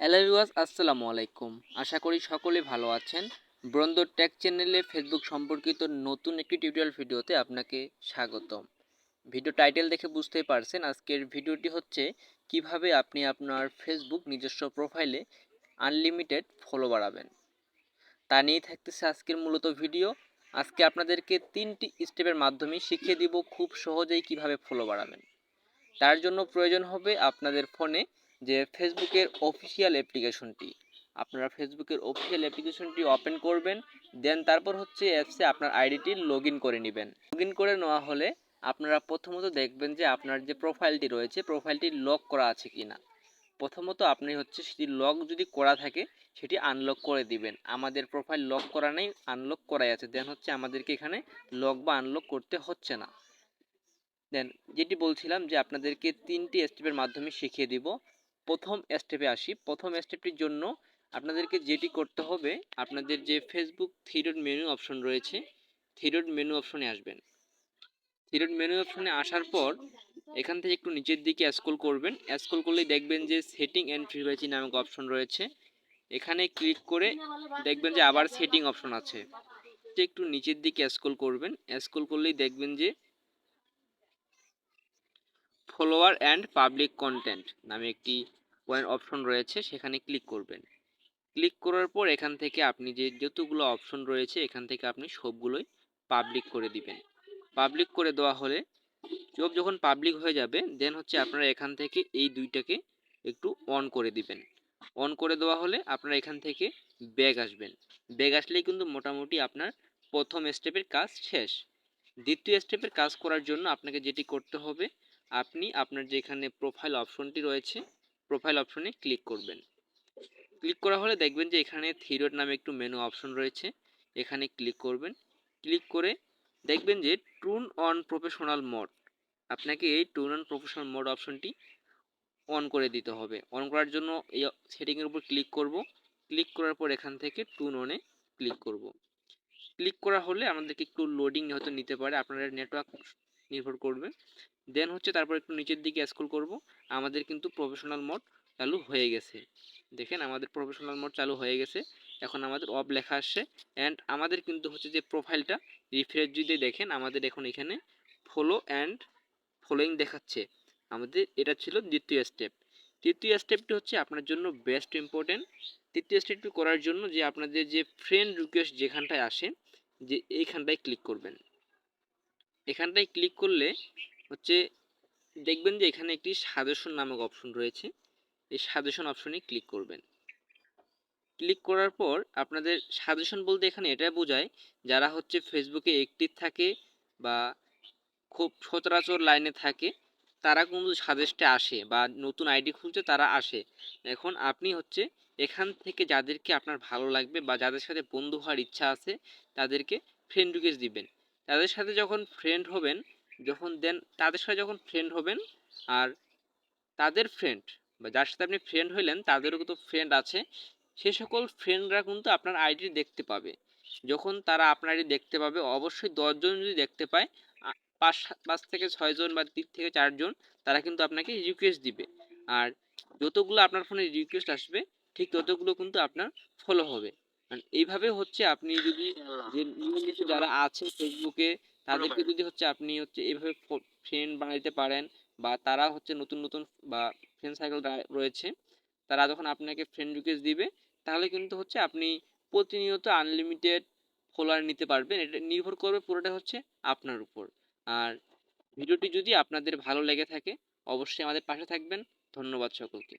Viewers, আসসালামু আলাইকুম। আশা করি সকলে ভালো আছেন। ব্রন্দ টেক চ্যানেলে ফেসবুক সম্পর্কিত নতুন একটি টিউটোরিয়াল ভিডিওতে আপনাকে স্বাগতম। ভিডিও টাইটেল দেখে বুঝতেই পারছেন, আজকের ভিডিওটি হচ্ছে কীভাবে আপনি আপনার ফেসবুক নিজস্ব প্রোফাইলে আনলিমিটেড ফলো বাড়াবেন। তা নিয়েই থাকতেছে আজকের মূলত ভিডিও। আজকে আপনাদেরকে তিনটি স্টেপের মাধ্যমে শিখিয়ে দিব খুব সহজেই কীভাবে ফলো বাড়াবেন। তার জন্য প্রয়োজন হবে আপনাদের ফোনে যে ফেসবুকের অফিসিয়াল অ্যাপ্লিকেশনটি আপনারা ফেসবুকের অফিসিয়াল অ্যাপ্লিকেশনটি ওপেন করবেন দেন তারপর হচ্ছে অ্যাপসে আপনার আইডিটি লগ করে নেবেন। লগ করে নেওয়া হলে আপনারা প্রথমত দেখবেন যে আপনার যে প্রোফাইলটি রয়েছে প্রোফাইলটি লক করা আছে কি না প্রথমত আপনি হচ্ছে সেটি লক যদি করা থাকে, সেটি আনলক করে দিবেন। আমাদের প্রোফাইল লক করা নেই আনলক করাই আছে। দেন হচ্ছে আমাদেরকে এখানে লক বা আনলক করতে হচ্ছে না। দেন যেটি বলছিলাম যে আপনাদেরকে তিনটি স্টেপের মাধ্যমে শিখিয়ে দিব। প্রথম স্টেপে আসি। প্রথম স্টেপটির জন্য আপনাদেরকে যেটি করতে হবে, আপনাদের যে Facebook three dot menu option রয়েছে থ্রিডট মেনু অপশনে আসবেন। থ্রিডট মেনু অপশনে আসার পর এখান থেকে একটু নিচের দিকে স্ক্রল করবেন। স্ক্রল করলেই দেখবেন যে সেটিং অ্যান্ড প্রিভাইসি নামক অপশন রয়েছে। এখানে ক্লিক করে দেখবেন যে আবার সেটিং অপশন আছে। একটু নিচের দিকে স্ক্রল করবেন। স্ক্রল করলেই দেখবেন যে ফলোয়ার অ্যান্ড পাবলিক কন্টেন্ট নামে একটি পয়েন্ট অপশন রয়েছে, সেখানে ক্লিক করবেন। ক্লিক করার পর এখান থেকে আপনি যে যতগুলো অপশন রয়েছে, এখান থেকে আপনি সবগুলোই পাবলিক করে দিবেন। পাবলিক করে দেওয়া হলে সব যখন পাবলিক হয়ে যাবে দেন হচ্ছে আপনারা এখান থেকে এই দুইটাকে একটু অন করে দিবেন। অন করে দেওয়া হলে আপনারা এখান থেকে ব্যাগ আসবেন। ব্যাগ আসলেই কিন্তু মোটামুটি আপনার প্রথম স্টেপের কাজ শেষ। দ্বিতীয় স্টেপের কাজ করার জন্য আপনাকে যেটি করতে হবে, আপনি আপনার যেখানে প্রোফাইল অপশনটি রয়েছে প্রোফাইল অপশনে ক্লিক করবেন। ক্লিক করা হলে দেখবেন যে এখানে থিরোড নামে একটু মেনু অপশন রয়েছে। এখানে ক্লিক করবেন। ক্লিক করে দেখবেন যে টুন অন প্রফেশনাল মোড আপনাকে এই টুন অন প্রফেশনাল মোড অপশনটি অন করে দিতে হবে। অন করার জন্য এই সেটিংয়ের উপর ক্লিক করব। ক্লিক করার পর এখান থেকে টুন অনে ক্লিক করব। ক্লিক করা হলে আমাদেরকে একটু লোডিং হয়তো নিতে পারে। আপনার নেটওয়ার্ক নির্ভর করবে। দেন হচ্ছে তারপর একটু নিচের দিকে স্ক্রল করব। আমাদের কিন্তু প্রফেশনাল মোড চালু হয়ে গেছে। দেখেন আমাদের প্রফেশনাল মোড চালু হয়ে গেছে। এখন আমাদের অফ লেখা আসছে। অ্যান্ড আমাদের কিন্তু হচ্ছে যে প্রোফাইলটা রিফ্রেশ যদি দেখেন, আমাদের এখন এখানে ফলো অ্যান্ড ফলোয়িং দেখাচ্ছে। আমাদের এটা ছিল দ্বিতীয় স্টেপ তৃতীয় স্টেপটি হচ্ছে আপনার জন্য বেস্ট ইম্পর্টেন্ট তৃতীয় স্টেপটি করার জন্য যে আপনাদের যে ফ্রেন্ড রিকোয়েস্ট যেখানটায় আসে, যে এইখানটায় ক্লিক করবেন। এখানটায় ক্লিক করলে হচ্ছে দেখবেন যে এখানে একটি সাজেশন নামক অপশন রয়েছে। এই সাজেশন অপশনে ক্লিক করবেন। ক্লিক করার পর আপনাদের সাজেশন বলতে এখানে এটা বোঝায় যারা হচ্ছে ফেসবুকে অ্যাক্টিভ থাকে বা খুব সচরাচর লাইনে থাকে, তারা কিন্তু সাজেস্টে আসে বা নতুন আইডি খুলছে তারা আসে। এখন আপনি হচ্ছে এখান থেকে যাদেরকে আপনার ভালো লাগবে বা যাদের সাথে বন্ধু হওয়ার ইচ্ছা আছে, তাদেরকে ফ্রেন্ড রিকোয়েস্ট দিবেন। তাদের সাথে যখন ফ্রেন্ড হবেন, যখন দেন তাদের সাথে যখন ফ্রেন্ড হবেন, আর তাদের ফ্রেন্ড বা যার সাথে আপনি ফ্রেন্ড হইলেন তাদেরও কিন্তু ফ্রেন্ড আছে, সে সকল ফ্রেন্ডরা কিন্তু আপনার আইডি দেখতে পাবে। যখন তারা আপনার আইডি দেখতে পাবে, অবশ্যই দশজন যদি দেখতে পায় পাঁচ পাঁচ থেকে ছয়জন বা তিন থেকে চারজন তারা কিন্তু আপনাকে রিকোয়েস্ট দিবে। আর যতগুলো আপনার ফোনে রিকোয়েস্ট আসবে, ঠিক ততগুলো কিন্তু আপনার ফলো হবে। এইভাবে হচ্ছে আপনি যদি যে নিয়মিত যারা আছে ফেসবুকে তাদেরকে যদি হচ্ছে আপনি হচ্ছে এইভাবে ফ্রেন্ড বানাইতে পারেন বা তারা হচ্ছে নতুন নতুন বা ফ্রেন্ড সার্কেল রয়েছে তারা যখন আপনাকে ফ্রেন্ড রিকোয়েস্ট দিবে তাহলে কিন্তু হচ্ছে আপনি প্রতিনিয়ত আনলিমিটেড ফলোয়ার নিতে পারবেন। এটা নির্ভর করবে পুরোটা হচ্ছে আপনার উপর। আর ভিডিওটি যদি আপনাদের ভালো লেগে থাকে অবশ্যই আমাদের পাশে থাকবেন। ধন্যবাদ সকলকে।